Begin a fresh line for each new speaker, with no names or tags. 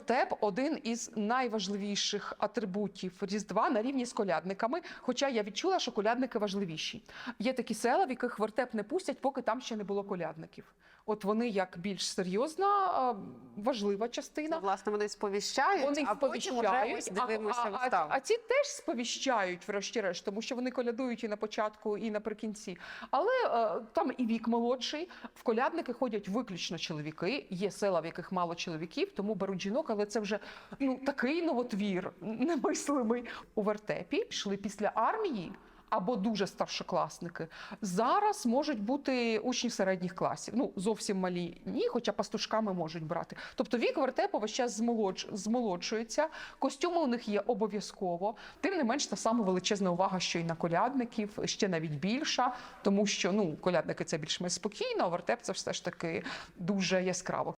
Вертеп один із найважливіших атрибутів Різдва на рівні з колядниками. Хоча я відчула, що колядники важливіші. Є такі села, в яких вертеп не пустять, поки там ще не було колядників. От вони як більш серйозна, важлива частина.
Ну, власне, вони сповіщають,
Вони
а потім ось дивимося
а, а, а, а ці теж сповіщають, врешті-решт, тому що вони колядують і на початку, і наприкінці. Але е, там і вік молодший. В колядники ходять виключно чоловіки. Є села, в яких мало чоловіків, тому беруть жінок, але це вже ну такий новотвір, немислимий у вертепі. Йшли після армії. Або дуже старшокласники зараз можуть бути учні середніх класів. Ну зовсім малі ні, хоча пастушками можуть брати. Тобто вік вертепу весь час змолодж, змолодшується. Костюми у них є обов'язково. Тим не менш, та сама величезна увага, що й на колядників, ще навіть більша, тому що ну колядники це більш-менш спокійно, а вертеп це все ж таки дуже яскраво.